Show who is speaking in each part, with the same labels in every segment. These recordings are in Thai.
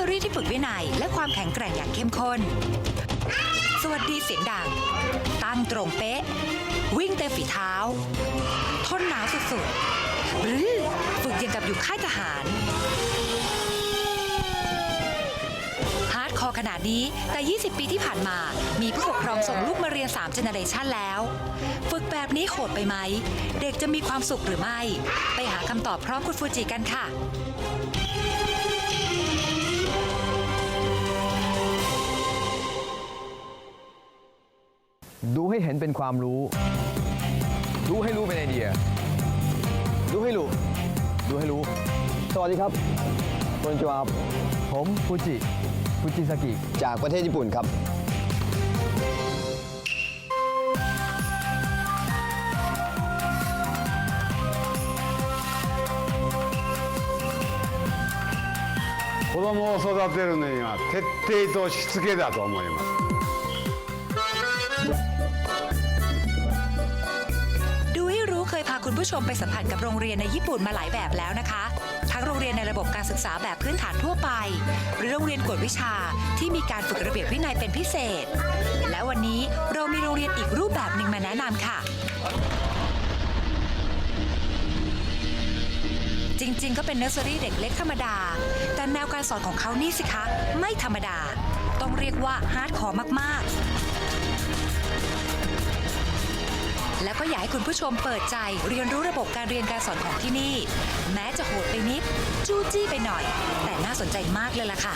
Speaker 1: อรี่ที่ฝึกวินัยและความแข็งแกร่งอย่างเข้มข้น สวัสดีเสียงดัง ตั้งตรงเป๊ะ วิ่งเต็มฝีเท้า ทนหนาวสุดๆหรือฝึกยังกับอยู่ค่ายทหารฮาร์ดคอร์ขนาดนี้แต่ 20 ปีที่ผ่านมา มีผู้ปกครองส่งลูกมาเรียน3เจเนเรชันแล้ว ฝึกแบบนี้โหดไปไหม เด็กจะมีความสุขหรือไม่ ไปหาคำตอบพร้อมคุณฟูจิกันค่ะ
Speaker 2: ดูให้เห็นเป็นความรู้ ดูให้รู้เป็นไอเดีย ดูให้รู้ ดูให้รู้
Speaker 3: สวัสดีครับคนจวบ
Speaker 2: ผมฟูจิ ฟูจิซากิ
Speaker 3: จากประเทศญี่ปุ่นครับ
Speaker 4: 子供を育てるのには徹底としつけだと思います
Speaker 1: ผู้ชมไปสัมผัสกับโรงเรียนในญี่ปุ่นมาหลายแบบแล้วนะคะ ทั้งโรงเรียนในระบบการศึกษาแบบพื้นฐานทั่วไป หรือโรงเรียนกวดวิชาที่มีการฝึกระเบียบวินัยเป็นพิเศษ และวันนี้เรามีโรงเรียนอีกรูปแบบหนึ่งมาแนะนำค่ะ จริงๆ ก็เป็นเนอร์เซอรี่เด็กเล็กธรรมดา แต่แนวการสอนของเขานี่สิคะ ไม่ธรรมดา ต้องเรียกว่าฮาร์ดคอร์มากๆ แล้วก็อยากให้คุณผู้ชมเปิดใจ เรียนรู้ระบบการเรียนการสอนของที่นี่ แม้จะโหดไปนิดจู้จี้ไปหน่อย แต่น่าสนใจมากเลยล่ะค่ะ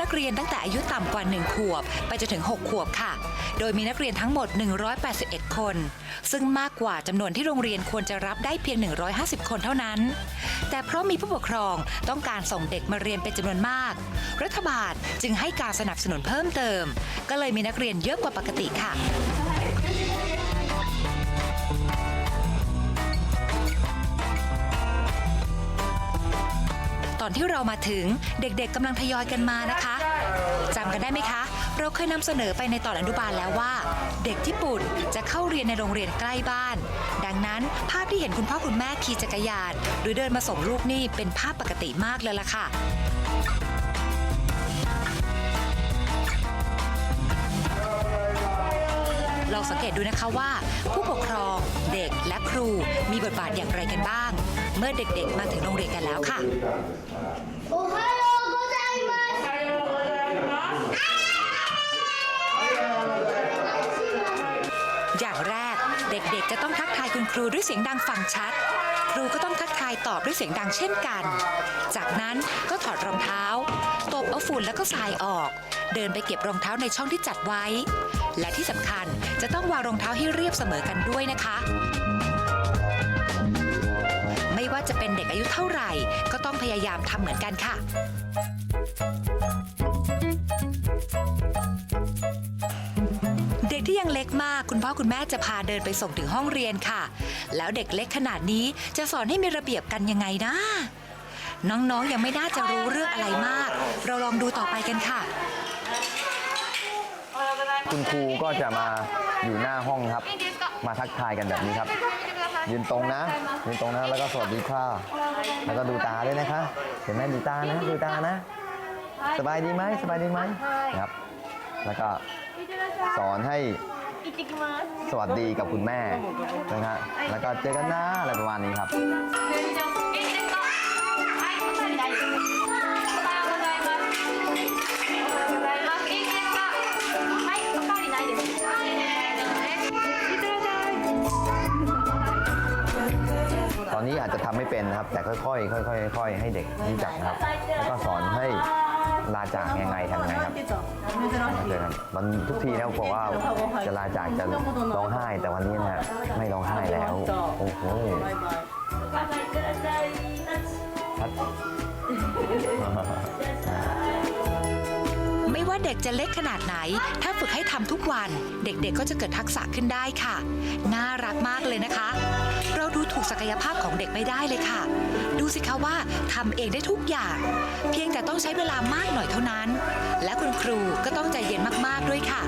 Speaker 1: นักเรียนตั้งแต่อายุต่ำกว่า 1 ขวบ ไปจนถึง 6 ขวบค่ะ โดยมีนักเรียนทั้งหมด 181 คน ซึ่งมากกว่าจำนวนที่โรงเรียนควรจะรับได้เพียง 150 คนเท่านั้น แต่เพราะมีผู้ปกครองต้องการส่งเด็กมาเรียนเป็นจำนวนมาก รัฐบาลจึงให้การสนับสนุนเพิ่มเติม ก็เลยมีนักเรียนเยอะกว่าปกติค่ะ อนที่เรามาถึงเด็กๆกำลังทยอยกันมานะคะจำกันได้ไหมคะ เราเคยนำเสนอไปในตอนอนุบาลแล้วว่า เด็กญี่ปุ่นจะเข้าเรียนในโรงเรียนใกล้บ้าน ดังนั้นภาพที่เห็นคุณพ่อคุณแม่ขี่จักรยานหรือเดินมาส่งลูกนี่เป็นภาพปกติมากเลยล่ะค่ะ ลองสังเกตดูนะคะว่า ผู้ปกครอง เด็กและครูมีบทบาทอย่างไรกันบ้าง เมื่อเด็กๆมาถึงโรงเรียนกันแล้วค่ะ
Speaker 5: おはようございます。
Speaker 1: อย่างแรกเด็กๆ จะต้องทักทายคุณครูด้วยเสียงดังฟังชัด ครูก็ต้องทักทายตอบด้วยเสียงดังเช่นกัน จากนั้นก็ถอดรองเท้า ตบเอาฝุ่นแล้วก็ทรายออก เดินไปเก็บรองเท้าในช่องที่จัดไว้ และที่สำคัญจะต้องวางรองเท้าให้เรียบเสมอกันด้วยนะคะ ไม่ว่าจะเป็นเด็กอายุเท่าไหร่ ก็ต้องพยายามทำเหมือนกันค่ะ เด็กที่ยังเล็กมาก คุณพ่อคุณแม่จะพาเดินไปส่งถึงห้องเรียนค่ะ แล้วเด็กเล็กขนาดนี้จะสอนให้มีระเบียบกันยังไงนะ น้องๆยังไม่น่าจะรู้เรื่องอะไรมาก เราลองดูต่อไปกันค่ะ
Speaker 2: คุณครูก็จะมาอยู่หน้าห้องครับ มาทักทายกันแบบนี้ครับ ยืนตรงนะ ยืนตรงนะ แล้วก็สวัสดีค่ะ แล้วก็ดูตาด้วยนะคะ เห็นไหมดูตานะ ดูตานะ สบายดีไหมสบายดีไหมครับ แล้วก็สอนให้สวัสดีกับคุณแม่นะฮะแล้วก็เจอกันนะอะไรประมาณนี้ครับ นนี้อาจจะทำไม่เป็นนะครับ แต่ค่อยๆค่อยๆค่อยๆให้เด็กรู้จักนะครับแล้วก็สอนให้ลาจากยังไงทำยังไงครับเจอกันวันทุกทีนะบอกว่าจะลาจากจะร้องไห้ แต่วันนี้นะไม่ร้องไห้แล้ว โอ้โห
Speaker 1: เด็กจะเล็กขนาดไหน ถ้าฝึกให้ทำทุกวัน เด็กๆก็จะเกิดทักษะขึ้นได้ค่ะ น่ารักมากเลยนะคะ เราดูถูกศักยภาพของเด็กไม่ได้เลยค่ะ ดูสิคะว่าทำเองได้ทุกอย่าง เพียงแต่ต้องใช้เวลามากหน่อยเท่านั้น และคุณครูก็ต้องใจเย็นมากๆด้วยค่ะ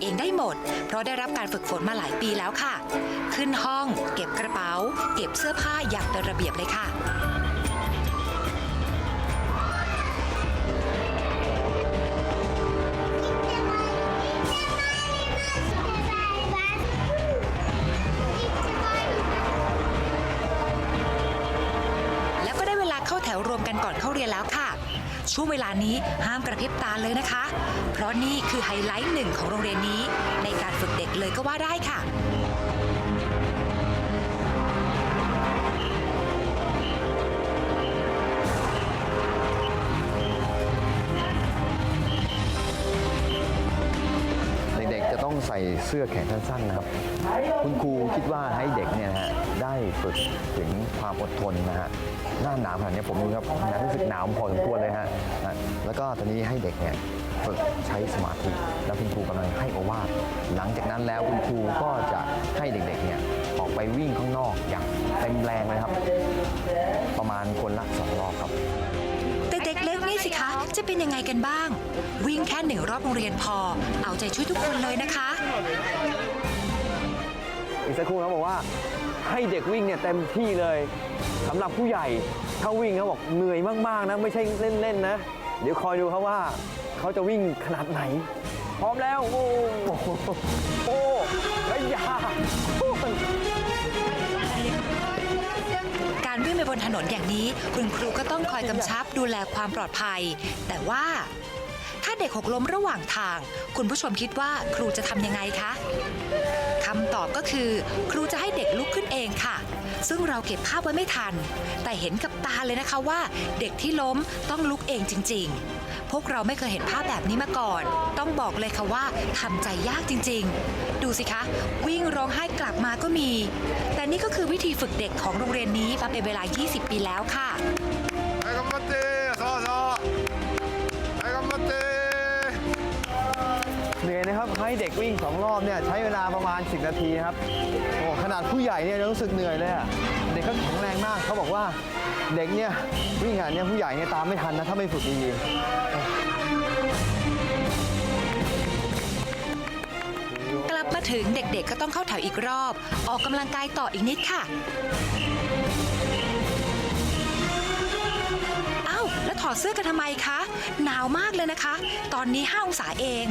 Speaker 1: เองได้หมด เพราะได้รับการฝึกฝนมาหลายปีแล้วค่ะ ขึ้นห้อง เก็บกระเป๋า เก็บเสื้อผ้าอย่างเป็นระเบียบเลยค่ะ ช่วงเวลานี้ห้ามกระพริบตาเลยนะคะ เพราะนี่คือไฮไลท์หนึ่งของโรงเรียนนี้ ในการฝึกเด็กเลยก็ว่าได้ค่ะ
Speaker 2: เด็กๆจะต้องใส่เสื้อแขนสั้นๆนะครับ คุณครูคิดว่าให้เด็กเนี่ยฮะได้ฝึกถึงความอดทนนะฮะ หน้าหนาวขนาดนี้ผมดูครับนะรู้สึกหนาวพอสมควรเลยฮะแล้วก็ตอนนี้ให้เด็กเนี่ยฝึกใช้สมาธิแล้วคุณครูกำลังให้โอวาทหลังจากนั้นแล้วคุณครูก็จะให้เด็กๆเนี่ยออกไปวิ่งข้างนอกอย่างเต็มแรงเลยครับ ประมาณคนละสองรอบครับ
Speaker 1: แต่เด็กเล็กนี่สิคะ จะเป็นยังไงกันบ้าง วิ่งแค่หนึ่งรอบโรงเรียนพอ เอาใจช่วยทุกคนเลยนะคะ
Speaker 3: สักครู่เขาบอกว่าให้เด็กวิ่งเนี่ยเต็มที่เลยสำหรับผู้ใหญ่ถ้าวิ่งเขาบอกเหนื่อยมากๆนะไม่ใช่เล่นๆนะ เดี๋ยวคอยดูเขาว่าเขาจะวิ่งขนาดไหน พร้อมแล้ว โอ้โหโอ้ไอ้ยาโอ้
Speaker 1: การวิ่งไปบนถนนอย่างนี้ คุณครูก็ต้องคอยกำชับดูแลความปลอดภัย แต่ว่า ถ้าเด็กหกล้มระหว่างทาง คุณผู้ชมคิดว่าครูจะทำยังไงคะคำตอบก็คือ ครูจะให้เด็กลุกขึ้นเองค่ะ ซึ่งเราเก็บภาพไว้ไม่ทัน แต่เห็นกับตาเลยนะคะว่า เด็กที่ล้มต้องลุกเองจริง ๆ พวกเราไม่เคยเห็นภาพแบบนี้มาก่อน ต้องบอกเลยค่ะว่าทำใจยากจริง ๆ ดูสิคะ วิ่งร้องไห้กลับมาก็มี แต่นี่ก็คือวิธีฝึกเด็กของโรงเรียนนี้มาเป็นเวลา 20 ปีแล้วค่ะ
Speaker 3: ครับให้เด็กวิ่งสองรอบเนี่ยใช้เวลาประมาณ 10 นาทีครับโอ้ขนาดผู้ใหญ่เนี่ยรู้สึกเหนื่อยเลยอะเด็กเขาแข็งแรงมากเขาบอกว่าเด็กเนี่ยวิ่งขนาดเนี้ยผู้ใหญ่เนี่ยตามไม่ทันนะถ้าไม่ฝึกดีๆ
Speaker 1: กลับมาถึงเด็กๆก็ต้องเข้าแถวอีกรอบ ออกกำลังกายต่ออีกนิดค่ะเอ้าแล้วถอดเสื้อกันทำไมคะ หนาวมากเลยนะคะ ตอนนี้ 5 องศาเอง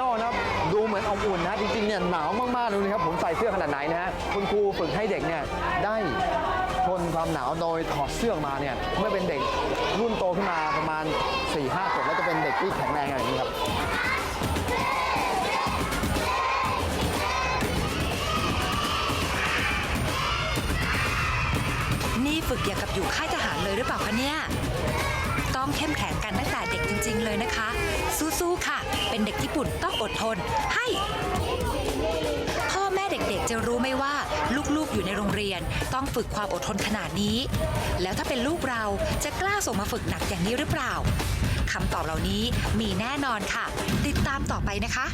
Speaker 3: นอกนะครับดูเหมือนอบอุ่นนะจริงๆเนี่ยหนาวมากๆดูนะครับผมใส่เสื้อขนาดไหนนะฮะคุณครูฝึกให้เด็กเนี่ยได้ทนความหนาวโดยถอดเสื้อมาเนี่ยเมื่อเป็นเด็กรุ่นโตขึ้นมาประมาณ4-5ขวบแล้วจะเป็นเด็กที่แข็งแรงอย่างนี้ครับ
Speaker 1: นี่ฝึกอย่างกับอยู่ค่ายทหารเลยหรือเปล่าคะเนี่ย ต้องเข้มแข็งกันตั้งแต่เด็กจริง ๆ เลยนะคะ สู้ๆค่ะ เป็นเด็กญี่ปุ่นต้องอดทน ให้ พ่อแม่เด็กๆ จะรู้ไหมว่าลูกๆอยู่ในโรงเรียน ต้องฝึกความอดทนขนาดนี้ แล้วถ้าเป็นลูกเราจะกล้าส่งมาฝึกหนักอย่างนี้หรือเปล่าคำตอบเหล่านี้มีแน่นอนค่ะ ติดตามต่อไปนะคะ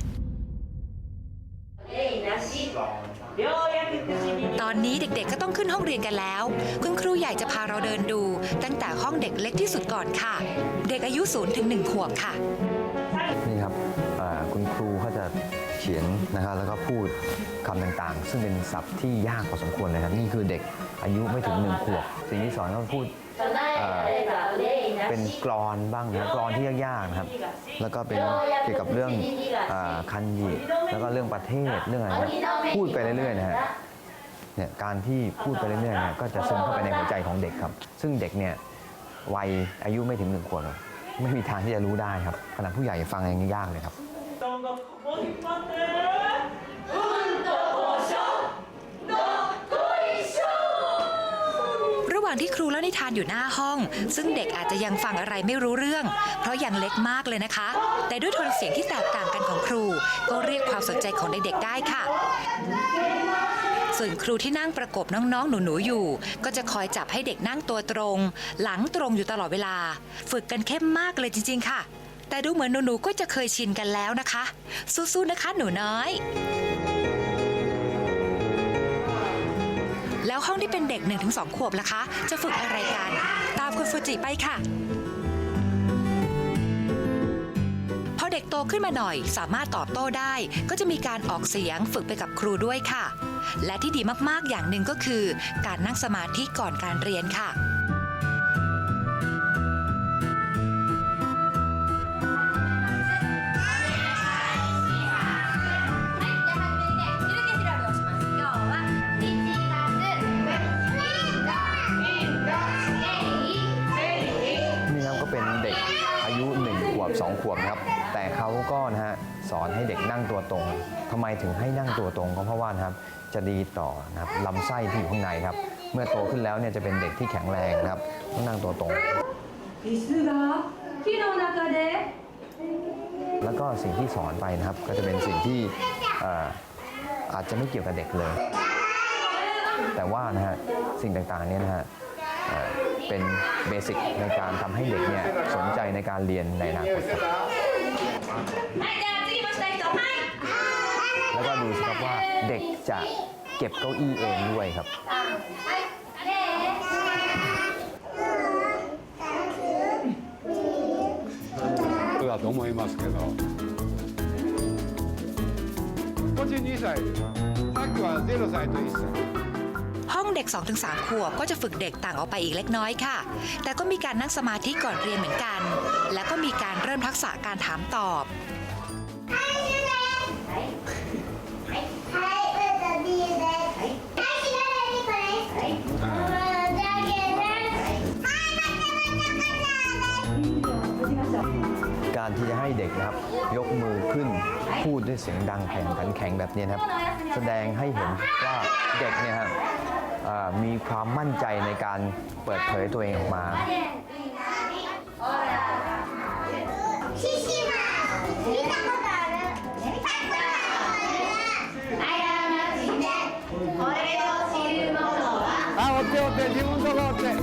Speaker 1: ตอนนี้เด็กๆก็ต้องขึ้นห้องเรียนกันแล้ว คุณครูใหญ่จะพาเราเดินดู ตั้งแต่ห้องเด็กเล็กที่สุดก่อนค่ะ เด็กอายุ0ถึง1ขวบค่ะ
Speaker 2: นี่ครับอ่าคุณครูเขาจะเขียนนะครับแล้วก็พูดคำต่างๆ ซึ่งเป็นศัพท์ที่ยากพอสมควรเลยครับ นี่คือเด็กอายุไม่ถึงหนึ่งขวบ สิ่งที่สอนเขาพูด เอ่อ เป็นกรอนบ้างนะกรอนที่ยากๆนะครับ แล้วก็เป็นเกี่ยวกับเรื่องอคันยิแล้วก็เรื่องประเทศเรื่องอะไรนะพูดไปเรื่อยๆนะฮะเนี่ยการที่พูดไปเรื่อยๆเนี่ยก็จะซึมเข้าไปในหัวใจของเด็กครับ ซึ่งเด็กเนี่ยวัยอายุไม่ถึงหนึ่งขวบไม่มีทางที่จะรู้ได้ครับขนาดผู้ใหญ่ฟังยังยากเลยครับ
Speaker 1: ทานิทานอยู่หน้าห้อง ซึ่งเด็กอาจจะยังฟังอะไรไม่รู้เรื่อง เพราะยังเล็กมากเลยนะคะ แต่ด้วยโทนเสียงที่แตกต่างกันของครู ก็เรียกความสนใจของเด็กๆได้ค่ะส่วนครูที่นั่งประกบน้องๆ หนูๆ อยู่ ก็จะคอยจับให้เด็กนั่งตัวตรง หลังตรงอยู่ตลอดเวลา ฝึกกันเข้มมากเลยจริง ๆ ค่ะ แต่ดูเหมือนหนูๆ ก็จะเคยชินกันแล้วนะคะ สู้ๆ นะคะหนูน้อย แล้วห้องที่เป็นเด็ก 1-2 ขวบล่ะคะ จะฝึกอะไรกัน ตามคุณฟูจิไปค่ะ พอเด็กโตขึ้นมาหน่อย สามารถตอบโต้ได้ ก็จะมีการออกเสียงฝึกไปกับครูด้วยค่ะ และที่ดีมากๆอย่างหนึ่งก็คือ การนั่งสมาธิก่อนการเรียนค่ะ
Speaker 2: ขวบครับ แต่เขาก็นะฮะสอนให้เด็กนั่งตัวตรง ทำไมถึงให้นั่งตัวตรงก็เพราะว่านะครับจะดีต่อนะครับลำไส้ที่อยู่ข้างในครับ เมื่อโตขึ้นแล้วเนี่ยจะเป็นเด็กที่แข็งแรงนะครับต้องนั่งตัวตรงแล้วก็สิ่งที่สอนไปนะครับก็จะเป็นสิ่งที่อาจจะไม่เกี่ยวกับเด็กเลย แต่ว่านะฮะสิ่งต่างๆเนี่ยนะฮะ เอ่อเป็นเบสิกในการทำให้เด็กเนี่ยสนใจในการเรียนในอนาคตครับ แล้วก็ดูสิครับว่าเด็กจะเก็บเก้าอี้เองด้วยครับ
Speaker 4: そうだと思いますけどこっち2歳ですさっきは0歳と1歳
Speaker 1: ห้องเด็ก 2-3 ขวบก็จะฝึกเด็กต่างออกไปอีกเล็กน้อยค่ะ แต่ก็มีการนั่งสมาธิก่อนเรียนเหมือนกัน แล้วก็มีการเริ่มทักษะการถามตอบ
Speaker 2: การที่จะให้เด็กนะครับ ยกมือขึ้น พูดด้วยเสียงดังแข็งขันแข็งแบบนี้นะครับ แสดงให้เห็นว่าเด็กเนี่ยครับอ่ามีความมั่นใจในการเปิดเผยตัวเองออกมา
Speaker 5: シシマ見たことあるアイランド人でこれを知る者は
Speaker 4: あ追って追って自分のとこ追って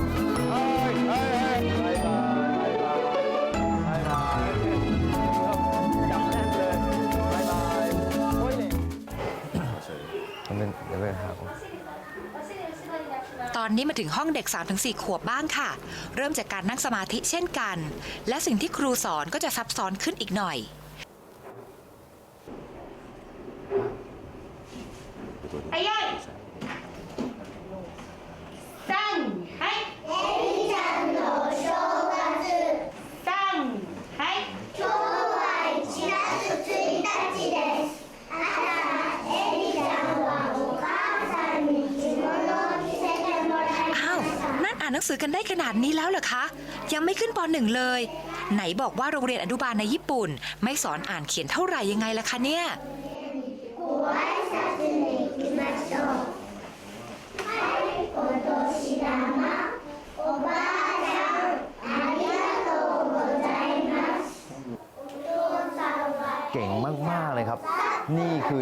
Speaker 1: นี้มาถึงห้องเด็ก 3-4 ขวบบ้างค่ะ เริ่มจากการนั่งสมาธิเช่นกัน และสิ่งที่ครูสอนก็จะซับซ้อนขึ้นอีกหน่อย
Speaker 5: ไอ้
Speaker 1: ยัย กันได้ขนาดนี้แล้วเหรอคะ ยังไม่ขึ้นปหนึ่งเลย ไหนบอกว่าโรงเรียนอนุบาลในญี่ปุ่น ไม่สอนอ่านเขียนเท่าไหร่ยังไงล่ะคะเนี่ย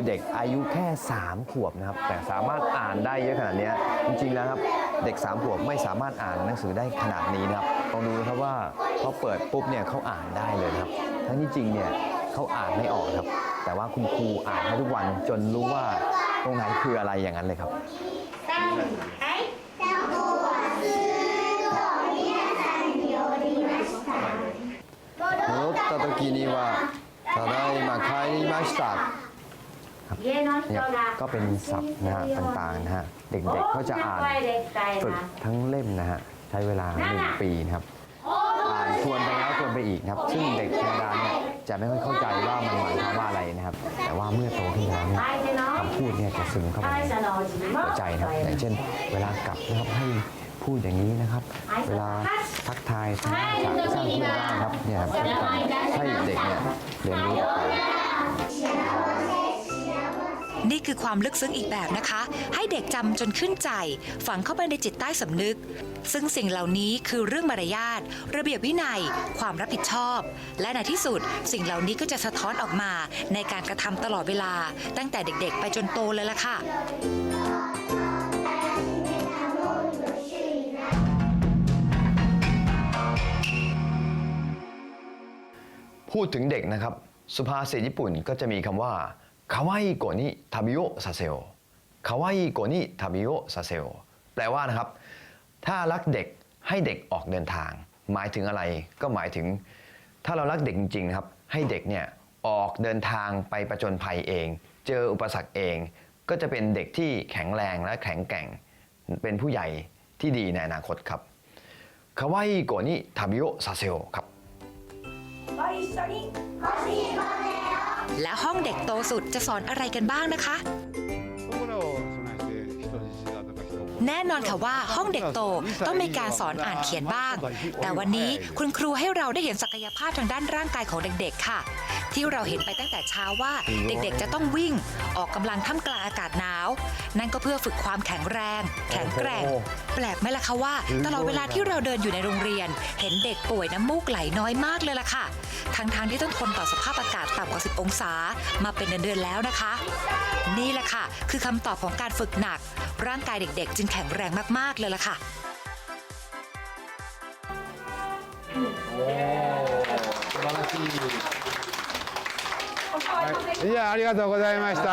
Speaker 2: เด็กอายุแค่ 3 ขวบนะครับ แต่สามารถอ่านได้เยอะขนาดเนี้ยจริง ๆ แล้วครับ เด็ก 3 ขวบไม่สามารถอ่านหนังสือได้ขนาดนี้นะครับลองดูนะครับว่าเขาเปิดปุ๊บเนี่ยเขาอ่านได้เลยครับ ทั้งที่จริงเนี่ยเขาอ่านไม่ออกครับ แต่ว่าคุณครูอ่านให้ทุกวันจนรู้ว่าตรงไหนคืออะไรอย่างนั้นเลยครับ
Speaker 5: さんはいタコはスーッと皆さんにおりました戻
Speaker 2: 戻った時にはただいま帰りました
Speaker 5: ครับ
Speaker 2: เนี่ยก็เป็นศัพท์นะฮะต่างๆนะฮะเด็กๆเขาจะอ่านฝึกทั้งเล่มนะฮะใช้เวลาหนึ่งปีครับอ่านทวนไปแล้วทวนไปอีกครับ ซึ่งเด็กธรรมดาเนี่ยจะไม่ค่อยเข้าใจว่ามันหมายความว่าอะไรนะครับ แต่ว่าเมื่อโตขึ้นแล้วเนี่ยคำพูดเนี่ยจะซึมเข้าไปในหัวใจนะครับอย่างเช่น เวลากลับนะครับให้พูดอย่างนี้นะครับ เวลาทักทายสร้างสร้างเพื่นบ้านครับเนี่ยครับให้เด็กเนี่ยเรียนรู้ไป
Speaker 1: นี่คือความลึกซึ้งอีกแบบนะคะ ให้เด็กจำจนขึ้นใจ ฝังเข้าไปในจิตใต้สำนึก ซึ่งสิ่งเหล่านี้คือเรื่องมารยาท ระเบียบวินัย ความรับผิดชอบ และในที่สุด สิ่งเหล่านี้ก็จะสะท้อนออกมาในการกระทำตลอดเวลา ตั้งแต่เด็กๆ ไปจนโตเลยล่ะค่ะ
Speaker 2: พูดถึงเด็กนะครับ สุภาษิตญี่ปุ่นก็จะมีคำว่า คาวาอิโกนิทาบิโอซาเซโอคาวาอิโกนิทาบิโอซาเซโอแปลว่านะครับ ถ้ารักเด็กให้เด็กออกเดินทาง หมายถึงอะไรก็หมายถึง ถ้าเรารักเด็กจริงๆนะครับ ให้เด็กเนี่ยออกเดินทางไปประจนภัยเอง เจออุปสรรคเอง ก็จะเป็นเด็กที่แข็งแรงและแข็งแกร่ง เป็นผู้ใหญ่ที่ดีในอนาคตครับคาวาอิโกนิทาบิโอซาเซโอครับ
Speaker 6: ご一緒に
Speaker 1: และห้องเด็กโตสุดจะสอนอะไรกันบ้างนะคะ แน่นอนค่ะว่าห้องเด็กโตต้องมีการสอนอ่านเขียนบ้าง แต่วันนี้คุณครูให้เราได้เห็นศักยภาพทางด้านร่างกายของเด็กๆค่ะ ที่เราเห็นไปตั้งแต่เช้าว่าเด็กๆ จะต้องวิ่งออกกำลังท่ามกลางอากาศหนาว นั่นก็เพื่อฝึกความแข็งแรง แข็งแกร่ง แปลกไหมล่ะคะว่า ตลอดเวลาที่เราเดินอยู่ในโรงเรียน เห็นเด็กป่วยน้ำมูกไหลน้อยมากเลยล่ะค่ะ ทั้งทางๆที่ต้องทนต่อสภาพอากาศต่ำกว่า 10 องศา มาเป็นเดือนๆแล้วนะคะ นี่แหละค่ะ คือคำตอบของการฝึกหนัก ร่างกายเด็กๆ จึงแข็งแรงมากๆเลยล่ะค่ะ
Speaker 4: いやありがとうございました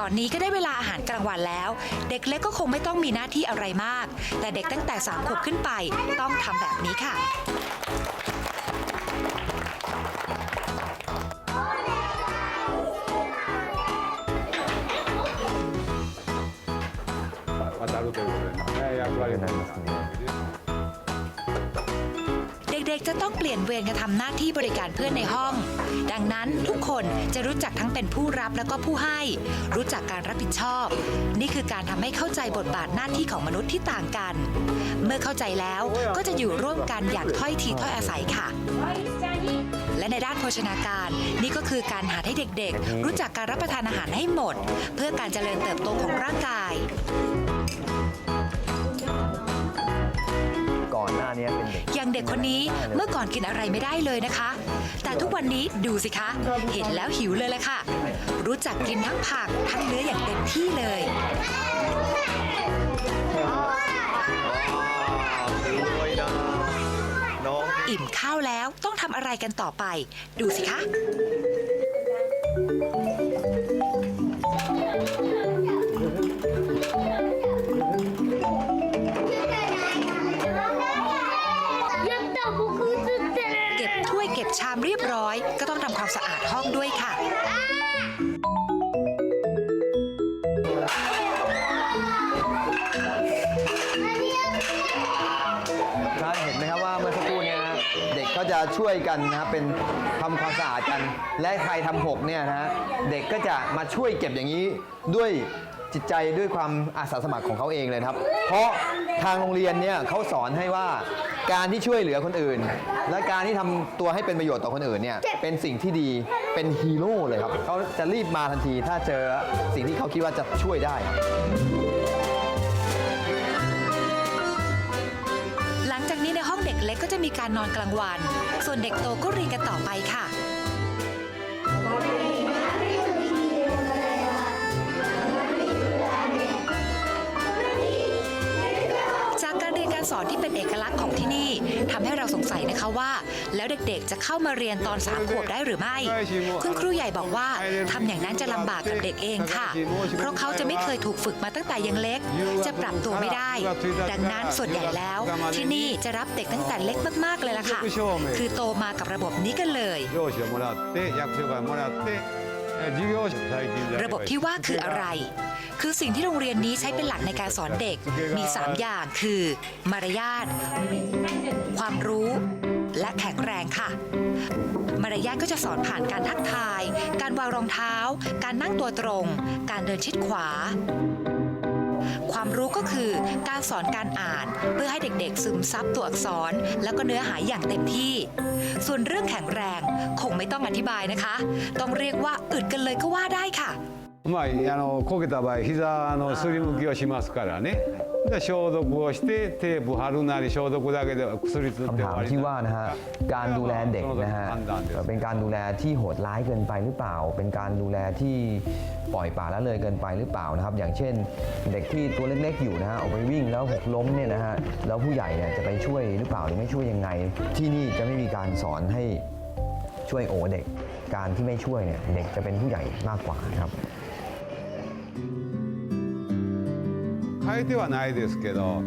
Speaker 1: ตอนนี้ก็ได้เวลาอาหารกลางวันแล้ว เด็กเล็กก็คงไม่ต้องมีหน้าที่อะไรมาก แต่เด็กตั้งแต่3ขวบขึ้นไปต้องทำแบบนี้ค่ะ
Speaker 4: 渡るということでね役割になりますね
Speaker 1: เด็กๆ จะต้องเปลี่ยนเวรกันทำหน้าที่บริการเพื่อนในห้อง ดังนั้นทุกคนจะรู้จักทั้งเป็นผู้รับแล้วก็ผู้ให้ รู้จักการรับผิดชอบ นี่คือการทำให้เข้าใจบทบาทหน้าที่ของมนุษย์ที่ต่างกัน เมื่อเข้าใจแล้วก็จะอยู่ร่วมกันอย่างถ้อยทีถ้อยอาศัยค่ะ และในด้านโภชนาการ นี่ก็คือการหาให้เด็กๆ รู้จักการรับประทานอาหารให้หมด เพื่อการเจริญเติบโตของร่างกาย
Speaker 2: ก่อนหน้านี้เป็นเด็ก
Speaker 1: อย่างเด็กคนนี้เมื่อก่อนกินอะไรไม่ได้เลยนะคะ แต่ทุกวันนี้ดูสิคะ เห็นแล้วหิวเลยแหละค่ะ รู้จักกินทั้งผักทั้งเนื้ออย่างเต็มที่เลย
Speaker 2: น้อง
Speaker 1: อิ่มข้าวแล้วต้องทำอะไรกันต่อไป ดูสิคะ สะอาดห้องด้วยค่ะ
Speaker 2: ครับเห็นไหมครับว่าเมื่อสักครู่เนี้นะเด็กก็จะช่วยกันนะครับเป็นทำความสะอาดกัน และใครทำหกเนี่ยนะฮะเด็กก็จะมาช่วยเก็บอย่างนี้ด้วยจิตใจด้วยความอาสาสมัครของเขาเองเลยนะครับ เพราะทางโรงเรียนเนี่ยเขาสอนให้ว่า การที่ช่วยเหลือคนอื่น และการที่ทำตัวให้เป็นประโยชน์ต่อคนอื่นเนี่ยเป็นสิ่งที่ดีเป็นฮีโร่เลยครับเขาจะรีบมาทันทีถ้าเจอสิ่งที่เขาคิดว่าจะช่วยได้
Speaker 1: หลังจากนี้ในห้องเด็กเล็กก็จะมีการนอนกลางวัน ส่วนเด็กโตก็เรียนกันต่อไปค่ะ สอนที่เป็นเอกลักษณ์ของที่นี่ทำให้เราสงสัยนะคะว่า แล้วเด็กๆจะเข้ามาเรียนตอนสามขวบได้หรือไม่ คุณครูใหญ่บอกว่าทำอย่างนั้นจะลำบากกับเด็กเองค่ะ เพราะเขาจะไม่เคยถูกฝึกมาตั้งแต่ยังเล็ก จะปรับตัวไม่ได้ ดังนั้นส่วนใหญ่แล้ว ที่นี่จะรับเด็กตั้งแต่เล็กมากๆเลยล่ะค่ะ คือโตมากับระบบนี้กันเลย
Speaker 4: 用紙をもらって役所からもらって
Speaker 1: ระบบที่ว่าคืออะไร คือสิ่งที่โรงเรียนนี้ใช้เป็นหลักในการสอนเด็ก มี 3 อย่างคือ มารยาท ความรู้ และแข็งแรงค่ะ มารยาทก็จะสอนผ่านการทักทาย การวางรองเท้า การนั่งตัวตรง การเดินชิดขวา ความรู้ก็คือการสอนการอ่าน เพื่อให้เด็กๆ ซึมซับตัวอักษร แล้วก็เนื้อหาอย่างเต็มที่ ส่วนเรื่องแข็งแรงคงไม่ต้องอธิบายนะคะ ต้องเรียกว่าอึดกันเลยก็ว่าได้ค่ะ
Speaker 4: まあ、あのこけた場合膝のすりむきをしますからねで 消毒をしてテープ貼るなり消毒だけで薬つって
Speaker 2: คำ
Speaker 4: 終
Speaker 2: ถาม
Speaker 4: わり
Speaker 2: ที่ว่านะฮะการดูแลเด็กนะฮะ
Speaker 4: その時の判断です
Speaker 2: เป็นการดูแลที่โหดร้ายเกินไปหรือเปล่า เป็นการดูแลที่ปล่อยปละละเลยเกินไปหรือเปล่านะครับ อย่างเช่น เด็กที่ตัวเล็กๆอยู่นะฮะออกไปวิ่งแล้วหกล้มเนี่ยนะฮะแล้วผู้ใหญ่เนี่ยจะไปช่วยหรือเปล่าหรือไม่ช่วยยังไง ที่นี่จะไม่มีการสอนให้ช่วยโอเด็ก การที่ไม่ช่วยเนี่ยเด็กจะเป็นผู้ใหญ่มากกว่านะครับ
Speaker 4: 変えてはないですけど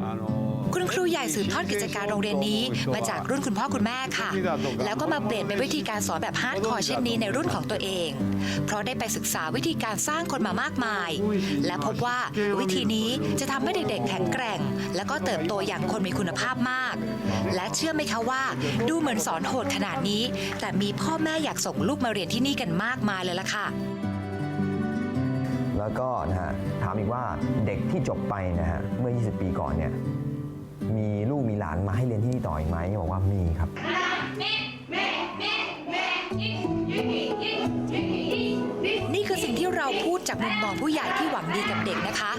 Speaker 4: あの
Speaker 1: คุณครูใหญ่สืบทอดกิจการโรงเรียนนี้ มาจากรุ่นคุณพ่อคุณแม่ค่ะ แล้วก็มาเปลี่ยนเป็นวิธีการสอนแบบฮาร์ดคอร์เช่นนี้ในรุ่นของตัวเอง เพราะได้ไปศึกษาวิธีการสร้างคนมามากมาย และพบว่าวิธีนี้จะทำให้เด็กๆ แข็งแกร่ง แล้วก็เติบโตอย่างคนมีคุณภาพมาก และเชื่อไหมคะว่า ดูเหมือนสอนโหดขนาดนี้ แต่มีพ่อแม่อยากส่งลูกมาเรียนที่นี่กันมากมายเลยล่ะค่ะ
Speaker 2: แล้วก็นะฮะถ ามอีกว่าเด็กที่จบไปนะฮะเมื่อ 20 ปีก่อนเนี่ยมีลูกมีหลานมาให้เรียนที่นี่ต่ออีกไหมบอกว่ามีครับ
Speaker 1: นี่คือสิ่งที่เราพูดจากมุมมองผู้ใหญ่ที่หวังดีกับเด็กนะคะ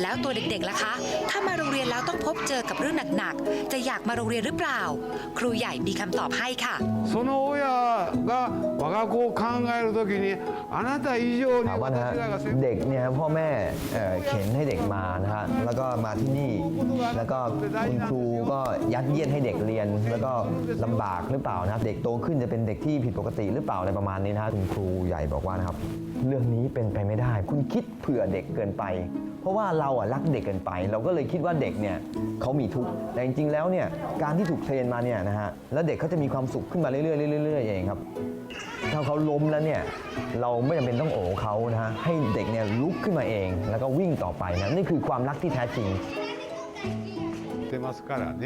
Speaker 1: แล้วตัวเด็กๆล่ะคะ ถ้ามาโรงเรียนแล้วต้องพบเจอกับเรื่องหนักๆ จะอยากมาโรงเรียนหรือเปล่า ครูใหญ่มีคำตอบให้ค่ะ
Speaker 4: その親が我が子を考えるときにあなた以上に
Speaker 2: ถามว่านะฮะ
Speaker 4: 私らが先
Speaker 2: เด็กเนี่ยพ่อแม่เอ่อเข็นให้เด็กมานะฮะแล้วก็มาที่นี่ แล้วก็คุณครูก็ยัดเยียดให้เด็กเรียน แล้วก็ลำบากหรือเปล่านะครับเด็กโตขึ้นจะเป็นเด็กที่ผิดปกติหรือเปล่าอะไรประมาณนี้นะฮะคุณครูใหญ่บอกว่านะครับ เรื่องนี้เป็นไปไม่ได้ คุณคิดเผื่อเด็กเกินไป เพราะว่าเราอะรักเด็กเกินไป เราก็เลยคิดว่าเด็กเนี่ยเขามีทุกข์แต่จริงๆแล้วเนี่ยการที่ถูกเทรนมาเนี่ยนะฮะแล้วเด็กเขาจะมีความสุขขึ้นมาเรื่อยๆเรื่อยๆเองครับถ้าเขาล้มแล้วเนี่ยเราไม่จำเป็นต้องโอบเขานะฮะให้เด็กเนี่ยลุกขึ้นมาเอง แล้วก็วิ่งต่อไปนะนี่คือความรักที่แท้จริง
Speaker 4: てますからね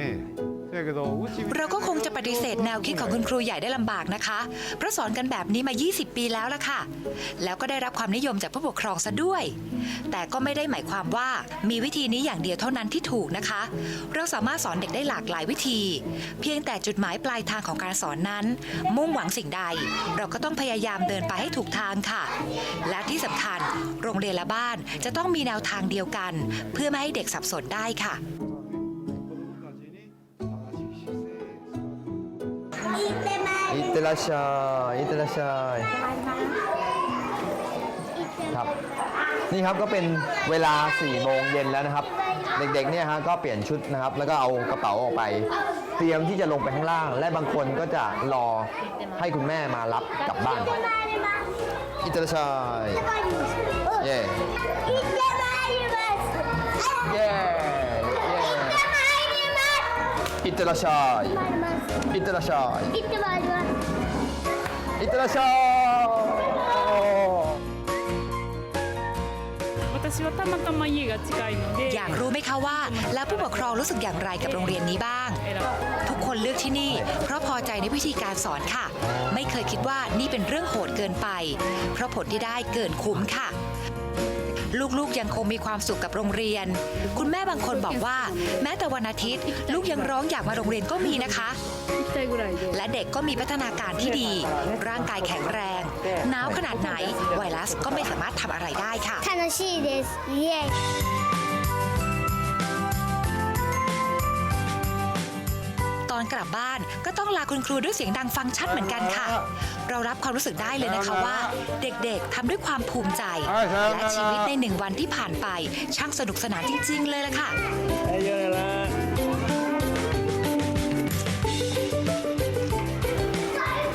Speaker 4: だけどうち
Speaker 1: เราก็คงจะปฏิเสธแนวคิดของคุณครูใหญ่ได้ลำบากนะคะ เพราะสอนกันแบบนี้มา 20 ปีแล้วละค่ะ แล้วก็ได้รับความนิยมจากผู้ปกครองซะด้วย แต่ก็ไม่ได้หมายความว่ามีวิธีนี้อย่างเดียวเท่านั้นที่ถูกนะคะ เราสามารถสอนเด็กได้หลากหลายวิธี เพียงแต่จุดหมายปลายทางของการสอนนั้น มุ่งหวังสิ่งใด เราก็ต้องพยายามเดินไปให้ถูกทางค่ะ และที่สำคัญ โรงเรียนและบ้านจะต้องมีแนวทางเดียวกัน เพื่อไม่ให้เด็กสับสนได้ค่ะ
Speaker 2: อิตราชายอิตราชายครับนี่ครับก็เป็นเวลา4โมงเย็นแล้วนะครับ เด็กๆเนี่ยฮะก็เปลี่ยนชุดนะครับ แล้วก็เอากระเป๋าออกไป เตรียมที่จะลงไปข้างล่าง และบางคนก็จะรอให้คุณแม่มารับกลับบ้านอิตราชายเย่ อิตราชายอิตราชาย
Speaker 5: 行ってまいります。
Speaker 2: いってらっしゃい
Speaker 7: 私はたまたま家が近いので
Speaker 1: อยากรู้ไหมคะว่า แล้วผู้ปกครองรู้สึกอย่างไรกับโรงเรียนนี้บ้าง
Speaker 7: 選ぶ
Speaker 1: ทุกคนเลือกที่นี่ เพราะพอใจในวิธีการสอนค่ะ ไม่เคยคิดว่านี่เป็นเรื่องโหดเกินไป เพราะผลที่ได้เกินคุ้มค่ะ ลูกๆยังคงมีความสุขกับโรงเรียน คุณแม่บางคนบอกว่า แม้แต่วันอาทิตย์ ลูกยังร้องอยากมาโรงเรียนก็มีนะคะ
Speaker 7: 行きたいぐらいで
Speaker 1: และเด็กก็มีพัฒนาการที่ดี ร่างกายแข็งแรง หนาวขนาดไหน ไวรัสก็ไม่สามารถทำอะไรได้ค่ะ
Speaker 5: 楽しいです。イエーイ。
Speaker 1: ตอนกลับบ้านก็ต้องลาคุณครูด้วยเสียงดังฟังชัดเหมือนกันค่ะ เรารับความรู้สึกได้เลยนะคะว่า เด็กๆทำด้วยความภูมิใจ และชีวิตในหนึ่งวันที่ผ่านไป ช่างสนุกสนานจริง ๆ เลยละค่ะ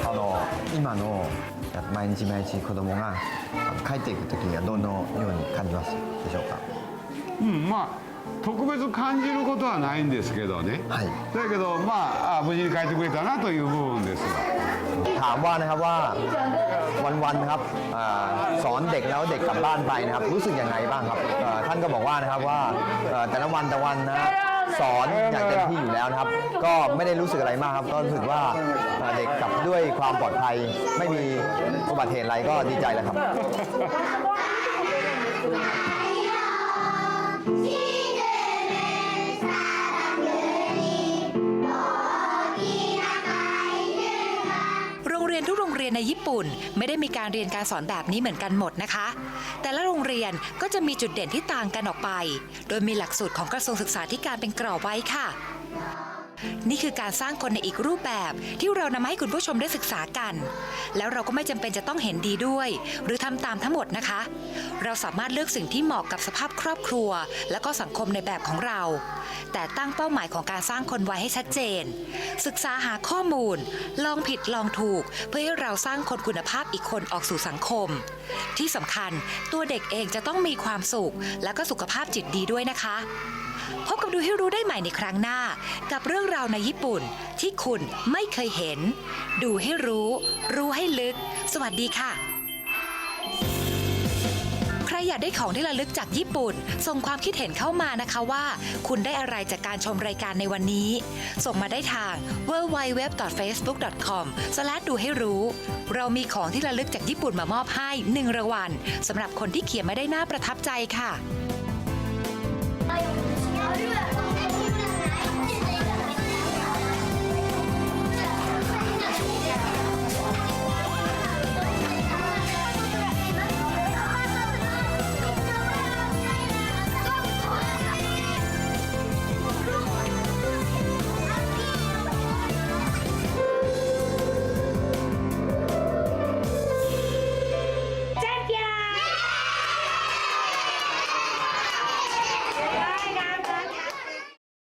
Speaker 2: あの今の毎日毎日子供が帰っていく時にはどのように感じますでしょうか
Speaker 4: うんまあ 特別感じることはないんですけどね、
Speaker 2: はい
Speaker 4: だけどまああ無事に帰ってくれたなという部分ですが
Speaker 2: ถามว่านะครับว่าวันๆนะครับอ่าสอนเด็กแล้วเด็กกลับบ้านไปนะครับ รู้สึกยังไงบ้างครับเอ่อท่านก็บอกว่านะครับว่าเอ่อแต่ละวันแต่ละวันนะสอนอย่างเต็มที่อยู่แล้วนะครับ ก็ไม่ได้รู้สึกอะไรมากครับ ก็รู้สึกว่าเอ่อเด็กกลับด้วยความปลอดภัย ไม่มีอุบัติเหตุอะไรก็ดีใจแล้วครับ 「
Speaker 1: รียนในญี่ปุ่น ไม่ได้มีการเรียนการสอนแบบนี้เหมือนกันหมดนะคะ แต่ละโรงเรียนก็จะมีจุดเด่นที่ต่างกันออกไป โดยมีหลักสูตรของกระทรวงศึกษาธิการเป็นกรอบไว้ค่ะ นี่คือการสร้างคนในอีกรูปแบบที่เรานำมาให้คุณผู้ชมได้ศึกษากัน แล้วเราก็ไม่จำเป็นจะต้องเห็นดีด้วย หรือทำตามทั้งหมดนะคะ เราสามารถเลือกสิ่งที่เหมาะกับสภาพครอบครัว และก็สังคมในแบบของเรา แต่ตั้งเป้าหมายของการสร้างคนไว้ให้ชัดเจน ศึกษาหาข้อมูล ลองผิดลองถูก เพื่อให้เราสร้างคนคุณภาพอีกคนออกสู่สังคม ที่สำคัญตัวเด็กเองจะต้องมีความสุข และก็สุขภาพจิตดีด้วยนะคะ พบกับดูให้รู้ได้ใหม่ในครั้งหน้า กับเรื่องราวในญี่ปุ่นที่คุณไม่เคยเห็น ดูให้รู้ รู้ให้ลึก สวัสดีค่ะ ใครอยากได้ของที่ระลึกจากญี่ปุ่น ส่งความคิดเห็นเข้ามานะคะว่า คุณได้อะไรจากการชมรายการในวันนี้ ส่งมาได้ทาง www.facebook.com ดูให้รู้ เรามีของที่ระลึกจากญี่ปุ่นมามอบให้หนึ่งรางวัลสำหรับคนที่เขียนมาได้น่าประทับใจค่ะ